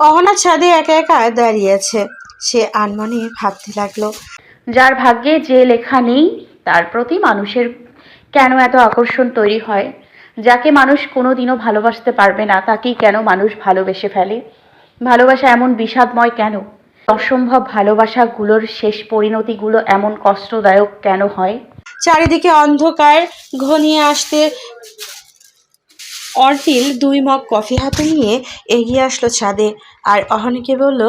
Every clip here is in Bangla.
অহনা ছাদে একা একা দাঁড়িয়ে আছে। সে আনমনে ভাবতে লাগল যার ভাগ্যে যে লেখা নেই তার প্রতি মানুষের কেন এত আকর্ষণ তৈরি হয়? যাকে মানুষ কোনোদিনও ভালোবাসতে পারবে না তাকেই কেন মানুষ ভালোবেসে ফেলে? ভালোবাসা এমন বিষাদময় কেন? অসম্ভব ভালোবাসাগুলোর শেষ পরিণতিগুলো এমন কষ্টদায়ক কেন হয়? চারিদিকে অন্ধকার ঘনিয়ে আসতে অর্টিল দুই মগ কফি হাতে নিয়ে এগিয়ে আসলো ছাদে আর অহনিকে বলল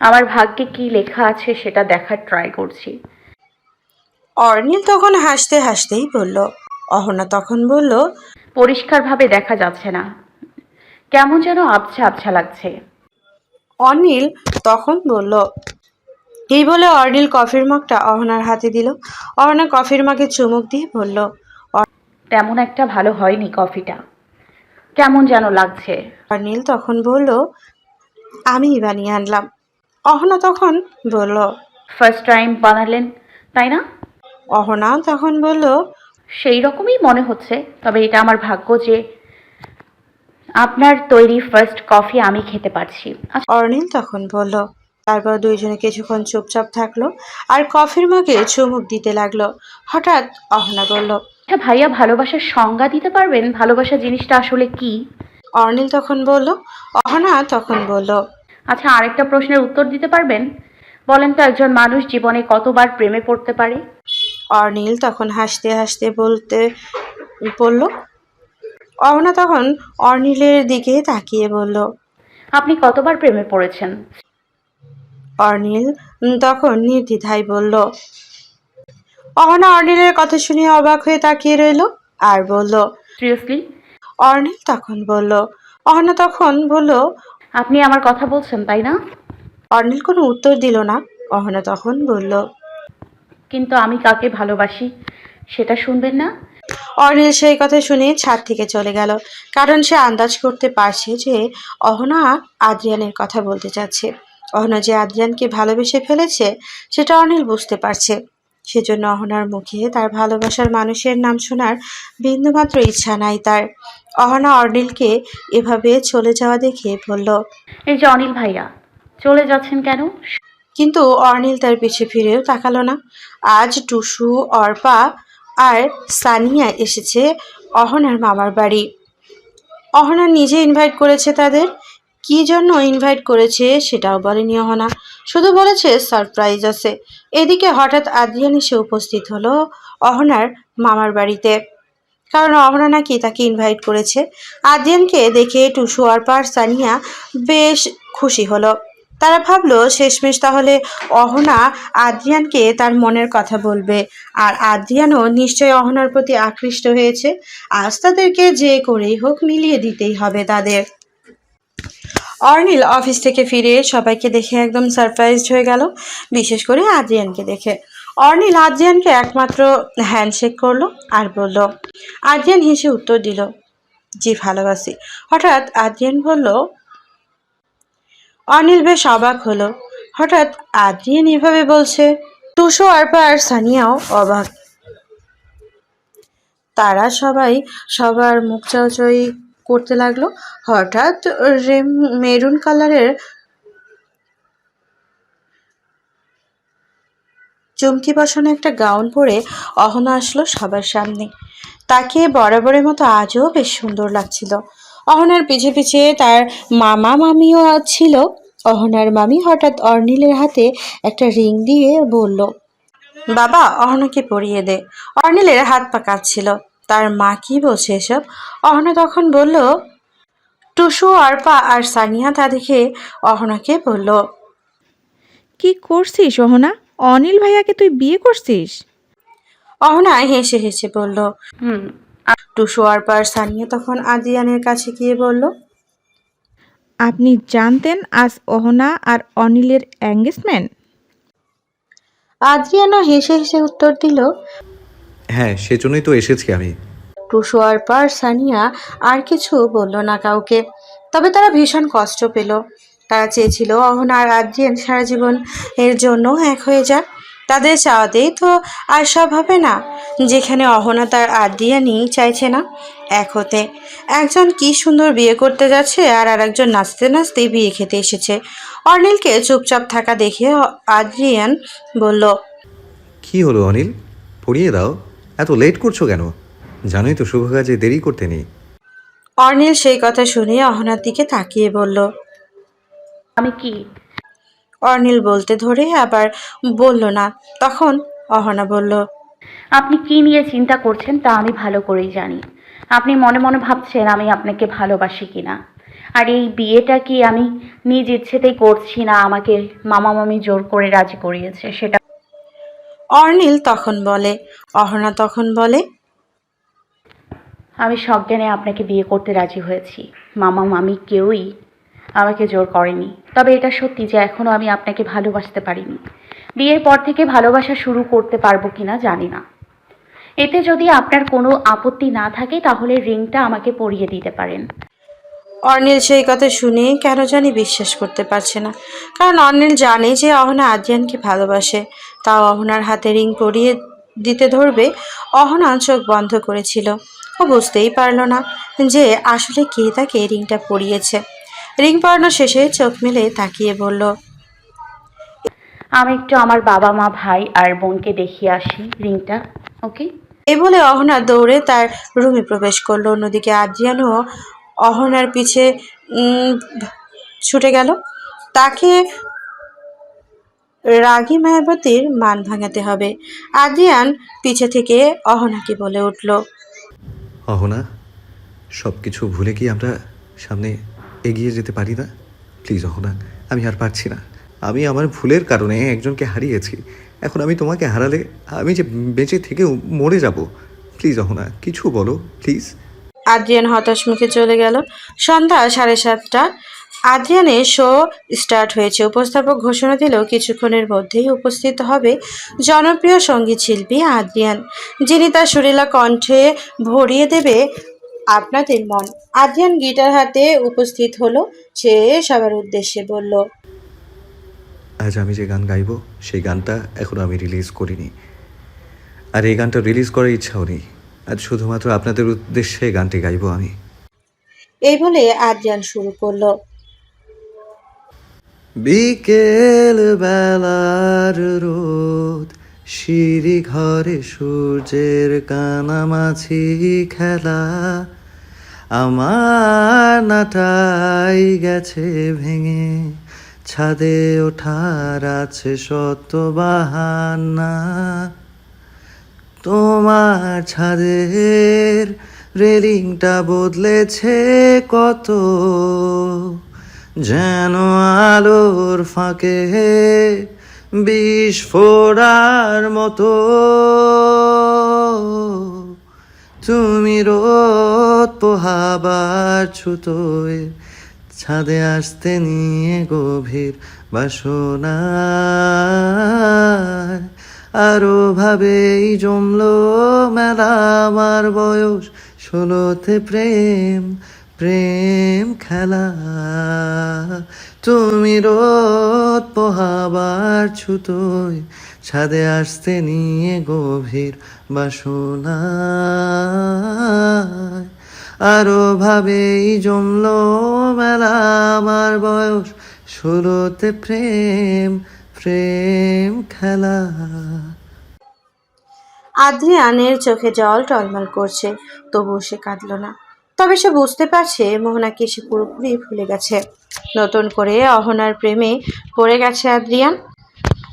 আমার ভাগ্যে কি লেখা আছে সেটা দেখার ট্রাই করছি। অর্নিল তখন হাসতে হাসতেই বলল অহনা তখন বলল পরিষ্কারভাবে দেখা যাচ্ছে না। কেমন যেন আবছা আবছা লাগছে। অনিল তখন বলল এই বলে অর্নিল কফির মগটা অহনার হাতে দিল। অহনা কফির মগে চুমুক দিয়ে বলল তেমন একটা ভালো হয়নি কফিটা। কেমন যেন লাগছে। অর্নিল তখন বলল আমিই বানিয়ে আনলাম। অহনা তখন বলল ফার্স্ট টাইম বানালেন তাই না? অহনা তখন বলল সেই রকমই মনে হচ্ছে তবে এটা আমার ভাগ্য যে আপনার তৈরি ফার্স্ট কফি আমি খেতে পারছি। অর্নিল তখন বলল তারপর দুইজনে কিছুক্ষণ চুপচাপ থাকল আর কফির মগে চুমুক দিতে লাগল। হঠাৎ অহনা বলল আচ্ছা ভাইয়া ভালোবাসার সংজ্ঞা দিতে পারবেন? ভালোবাসা জিনিসটা আসলে কি? অর্নিল তখন বলল অহনা তখন বলল। আচ্ছা আরেকটা প্রশ্নের উত্তর দিতে পারবেন? বলেন তো একজন মানুষ জীবনে কতবার প্রেমে পড়তে পারে? অর্নিল তখন হাসতে হাসতে বলতে বলল অহনা তখন অর্নিলের দিকে তাকিয়ে বলল। আপনি কতবার প্রেমে পড়েছেন? অর্নিল তখন নির্দ্বিধায় বলল অহনা অর্নিলের কথা শুনে অবাক হয়ে তাকিয়ে রইল আর বলল সিরিয়াসলি অর্নিল তখন বলল অহনা তখন বলল আপনি আমার কথা বলছেন তাই না? অর্নিল কোনো উত্তর দিল না অহনা তখন বলল কিন্তু আমি কাকে ভালোবাসি সেটা শুনবেন না? অর্নিল সেই কথা শুনে ছাদ থেকে চলে গেল কারণ সে আন্দাজ করতে পারছে যে অহনা আদ্রিয়ানের কথা বলতে চাচ্ছে। অহনা যে আদ্রিয়ানকে ভালোবেসে ফেলেছে সেটা অর্নিল বুঝতে পারছে। সেজন্য অহনার মুখে তার ভালোবাসার মানুষের নাম শোনার বিন্দুমাত্র ইচ্ছা নাই তার। অহনা অর্নিলকে এভাবে চলে যাওয়া দেখে বলল এই যে অনিল ভাইয়া চলে যাচ্ছেন কেন? কিন্তু অর্নিল তার পিছে ফিরেও তাকালো না। আজ টুসু অর্পা আর সানিয়া এসেছে অহনার মামার বাড়ি। অহনা নিজে ইনভাইট করেছে তাদের। কি জন্য ইনভাইট করেছে সেটাও বলেনি অহনা। শুধু বলেছে সারপ্রাইজ আছে। এদিকে হঠাৎ আদ্রিয়ান এসে উপস্থিত হলো অহনার মামার বাড়িতে। কারণ অহনা নাকি তাকে ইনভাইট করেছে। আদ্রিয়ানকে দেখে টুসু আর সানিয়া বেশ খুশি হলো। তারা ভাবলো, শেষমেশ তাহলে অহনা আদ্রিয়ানকে তার মনের কথা বলবে। আর আদ্রিয়ানও নিশ্চয়ই অহনার প্রতি আকৃষ্ট হয়েছে। আজ তাদেরকে যে করেই হোক মিলিয়ে দিতেই হবে তাদের। অর্নিল অফিস থেকে ফিরে সবাইকে দেখে একদম সারপ্রাইজড হয়ে গেল, বিশেষ করে আদ্রিয়ানকে দেখে। অর্নিল আদ্রিয়ানকে একমাত্র হ্যান্ডশেক করল আর বলল, আদ্রিয়ান হেসে উত্তর দিল, জি, ভালোবাসি। হঠাৎ আদ্রিয়ান বলল অনিল বেশ অবাক হলো। হঠাৎ আদ্রিয়ান এভাবে বলছে টুসো আরপা আর সানিয়াও অবাক। তারা সবাই সবার মুখ চাওয়াচাই করতে লাগল। হঠাৎ মেরুন কালারের চুমকি বসানো একটা গাউন পরে অহনা আসলো সবার সামনে। তাকে বরাবরের মতো আজও বেশ সুন্দর লাগছিল। অহনার পিছে পিছে তার মামা মামিও ছিল। অহনার মামি হঠাৎ অর্নিলের হাতে একটা রিং দিয়ে বলল, বাবা, অহনাকে পরিয়ে দে। অর্নিলের হাত পা কাঁপছিল। তার মা কি বলছে এসব? অহনা তখন বলল টুসু অর্পা আর সানিয়া তা দেখে অহনাকে বলল কি করছিস অহনা? অনিল ভাইয়াকে তুই বিয়ে করছিস? অহনা হেসে হেসে বলল হুম। টুসু অর্পা আর সানিয়া তখন আদিয়ানের কাছে গিয়ে বলল আপনি জানতেন আজ অহনা আর অনিলের এঙ্গেজমেন্ট আদ্রিয়ানও হেসে হেসে উত্তর দিল হ্যাঁ সেজন্যই তো এসেছি আমি। টুসু আর পার সানিয়া আর কিছু বলল না কাউকে। তবে তারা ভীষণ কষ্ট পেল। তারা চেয়েছিল অহনা আর আদ্রিয়ান সারা জীবন এর জন্য এক হয়ে যাক। তাদের চাওয়াতেই তো আর সব হবে না। যেখানে অহনা তার আদিয়ানি চাইছে না এক হতে। একজন কি সুন্দর বিয়ে করতে যাচ্ছে আর আরেকজন নাচতে নাচতে বিয়ে খেতে এসেছে। অনিলকে চুপচাপ থাকা দেখে আদ্রিয়ান বলল কি হলো অনিল? পড়িয়ে দাও। এত লেট করছ কেন? জানোই তো শুভ কাজে দেরি করতে নেই। অর্নিল সেই কথা শুনে অহনার দিকে তাকিয়ে বলল আমি কি? অর্নিল বলতে ধরে আবার বলল না। তখন অহনা বলল আপনি কি নিয়ে চিন্তা করছেন তা আমি ভালো করেই জানি। আপনি মনে মনে ভাবছেন আমি আপনাকে ভালোবাসি কিনা। আর এই বিয়েটা কি আমি নিজ ইচ্ছেতেই করছি না আমাকে মামা মামি জোর করে রাজি করিয়েছে সেটা অর্নিল তখন বলে অহনা তখন বলে আমি সজ্ঞানে আপনাকে বিয়ে করতে রাজি হয়েছি। মামা মামি কেউই আমাকে জোর করেনি। তবে এটা সত্যি যে এখনও আমি আপনাকে ভালোবাসতে পারিনি। বিয়ের পর থেকে ভালোবাসা শুরু করতে পারব কিনা জানি না। এতে যদি আপনার কোনো আপত্তি না থাকে তাহলে রিংটা আমাকে পরিয়ে দিতে পারেন। অর্নিল সেই কথা শুনে কেন জানি বিশ্বাস করতে পারছে না। কারণ অর্নিল জানে যে অহনা আদ্রিয়ানকে ভালোবাসে। তাও অহনার হাতে রিং পরিয়ে দিতে ধরবে অহনা চোখ বন্ধ করেছিল। ও বুঝতেই পারল না যে আসলে কে তাকে রিংটা পরিয়েছে। রিং পরানো শেষে চোখ মেলে তাকিয়ে বলল আমি একটু আমার বাবা মা ভাই আর বোনকে দেখিয়ে আসি রিংটা ওকে? এই বলে অহনা দৌড়ে তার রুমে প্রবেশ করল। অন্যদিকে আদ্রিয়ানও অহনার পিছে ছুটে গেল। তাকে রাগী মায়াবতীর মান ভাঙাতে হবে। আদ্রিয়ান পিছে থেকে অহনাকে বলে উঠল অহনা সব কিছু ভুলে কি আমরা সামনে এগিয়ে যেতে পারি না? প্লিজ অহনা আমি আর পারছি না। আমি আমার ভুলের কারণে একজনকে হারিয়েছি। এখন আমি তোমাকে হারালে আমি যে বেঁচে থেকে মরে যাব। প্লিজ অহনা কিছু বলো প্লিজ। আদ্রিয়ান হতাশ মুখে চলে গেল। সন্ধ্যা সাড়ে সাতটা। আদ্রিয়ানের শো স্টার্ট হয়েছে। উপস্থাপক ঘোষণা দিলেও কিছুক্ষণের মধ্যেই উপস্থিত হবে জনপ্রিয় সংগীত শিল্পী আদ্রিয়ান যিনি তার সুরেলা কণ্ঠে ভরিয়ে দেবে আপনাদের মন। আদ্রিয়ান গিটার হাতে উপস্থিত হলো সে সবার উদ্দেশ্যে বলল আজ আমি যে গান গাইবো সেই গানটা এখনও আমি রিলিজ করিনি। আর এই গানটা রিলিজ করার ইচ্ছাও নেই। আজ শুধুমাত্র আপনাদের উদ্দেশ্যে গানটি গাইবো আমি। এই বলে আদ্রিয়ান শুরু করল। বিকেল বেলার রোদ, সিঁড়ি ঘরে সূর্যের কানামাছি খেলা। আমার নাটাই গেছে ভেঙে, ছাদে ওঠার আছে শত বাহানা। তোমার ছাদের রেলিংটা বদলেছে কত? যেন আলোর ফাঁকে বিষ ফোড়ার মতো। তুমি রোদ পোহাবার ছুতোয়, ছাদে আসতে নিয়ে গভীর বাসনা আরও ভাবেই জমলো মেলা আমার বয়স, ষোলোতে প্রেম প্রেম খেলা তুমি রোদ পোহাবার ছুতোয়, ছাদে আসতে নিয়ে গভীর বাসনা আরও ভাবেই জমলো মেলা আমার বয়স, ষোলোতে প্রেম প্রেম খেলা আদ্রিয়ানের চোখে জল টলমল করছে, তবুও সে কাঁদল না। তবে সে বুঝতে পারছে মোহনাকে সে পুরোপুরি ভুলে গেছে। নতুন করে অহনার প্রেমে পড়ে গেছে আদ্রিয়ান।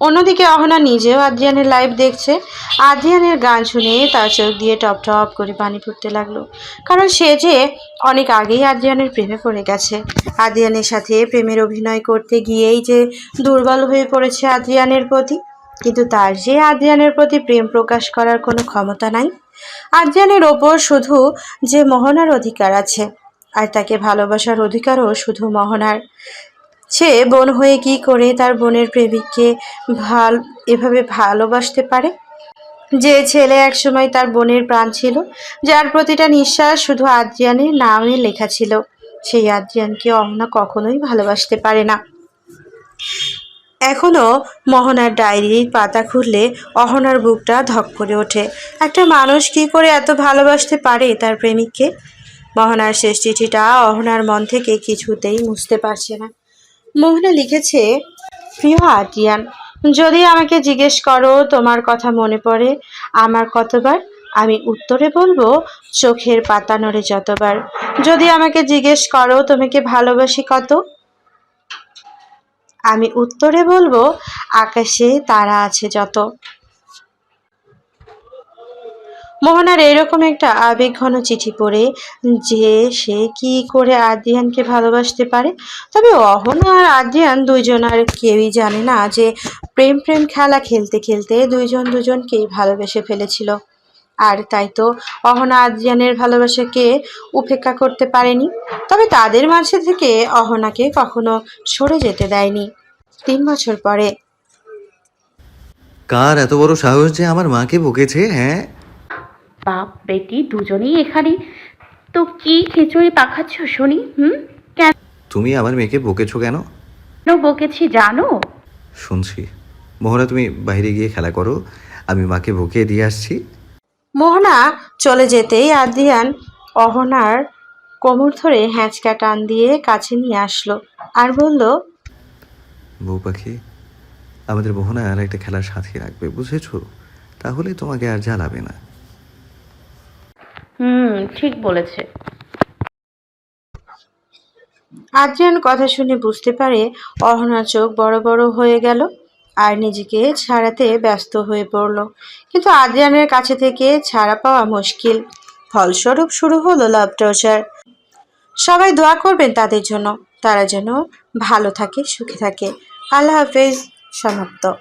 অন্যদিকে অহনা নিজেও আদ্রিয়ানের লাইভ দেখছে। আদ্রিয়ানের গান শুনে তার চোখ দিয়ে টপ টপ করে পানি ফুটতে লাগল। কারণ সে যে অনেক আগেই আদ্রিয়ানের প্রেমে পড়ে গেছে। আদ্রিয়ানের সাথে প্রেমের অভিনয় করতে গিয়েই যে দুর্বল হয়ে পড়েছে আদ্রিয়ানের প্রতি। কিন্তু তার যে আদ্রিয়ানের প্রতি প্রেম প্রকাশ করার কোনো ক্ষমতা নাই। আদ্রিয়ানের ওপর শুধু যে মোহনার অধিকার আছে, আর তাকে ভালোবাসার অধিকারও শুধু মোহনার। সে বোন হয়ে কি করে তার বোনের প্রেমিককে ভালো, এভাবে ভালোবাসতে পারে? যে ছেলে একসময় তার বোনের প্রাণ ছিল, যার প্রতিটা নিঃশ্বাস শুধু আদ্রিয়ানের নামে লেখা ছিল, সেই আদ্রিয়ানকে অহনা কখনোই ভালোবাসতে পারে না। এখনও মোহনার ডায়েরির পাতা খুললে অহনার বুকটা ধক করে ওঠে। একটা মানুষ কি করে এত ভালোবাসতে পারে তার প্রেমিককে? মোহনার শেষ চিঠিটা অহনার মন থেকে কিছুতেই মুছতে পারছে না। মোহনা লিখেছে, প্রিয় আটিয়ান যদি আমাকে জিজ্ঞেস করো তোমার কথা মনে পড়ে, আমার কতবার? আমি উত্তরে বলব, চোখের পাতা নড়ে যতবার। যদি আমাকে জিজ্ঞেস করো তোমাকে ভালোবাসি কত? আমি উত্তরে বলব, আকাশে তারা আছে যত। মোহনার এরকম একটা আবেগঘন চিঠি পড়ে যে সে কি করে আদ্রিয়ানকে ভালোবাসতে পারে। তবে অহনা আর আদ্রিয়ান দুইজন আর কেউই জানে না যে প্রেম প্রেম খেলা খেলতে খেলতে দুইজন দুজনকেই ভালোবেসে ফেলেছিল। আর তাই তো অহনা আদ্রিয়ানের ভালোবাসাকে উপেক্ষা করতে পারেনি। তবে তাদের মাঝে থেকে অহনাকে কখনো সরে যেতে দেয়নি তিন বছর পরে। কার এত বড় সাহস যে আমার মাকে বকেছে হ্যাঁ? বাপ বেটি দুজনেই এখানে। তো কি খিচুড়ি পাখাচ্ছ শুনি হুম? কেন? তুমি আমার মেয়েকে বকেছো কেন? বকেছি জানো? শুনছি। মোহনা তুমি বাইরে গিয়ে খেলা করো। আমি মাকে বকিয়ে দিয়ে আসছি। মোহনা চলে যেতেই আদ্রিয়ান অহনার কোমর ধরে হ্যাঁচকা টান দিয়ে কাছে নিয়ে আসলো আর বলল বউ পাখি আমাদের মোহনা আর একটা খেলার সাথে রাখবে বুঝেছ? তাহলে তোমাকে আর জ্বালাবে না। হুম ঠিক বলেছে। আদ্রিয়ান কথা শুনে বুঝতে পারে অহনার চোখ বড় বড় হয়ে গেল। আর নিজেকে ছাড়াতে ব্যস্ত হয়ে পড়ল। কিন্তু আদ্রিয়ানের কাছে থেকে ছাড়া পাওয়া মুশকিল। ফলস্বরূপ শুরু হলো লাভ টর্চার সবাই দোয়া করবেন তাদের জন্য। তারা যেন ভালো থাকে, সুখে থাকে। আল্লাহ হাফেজ। সমাপ্ত।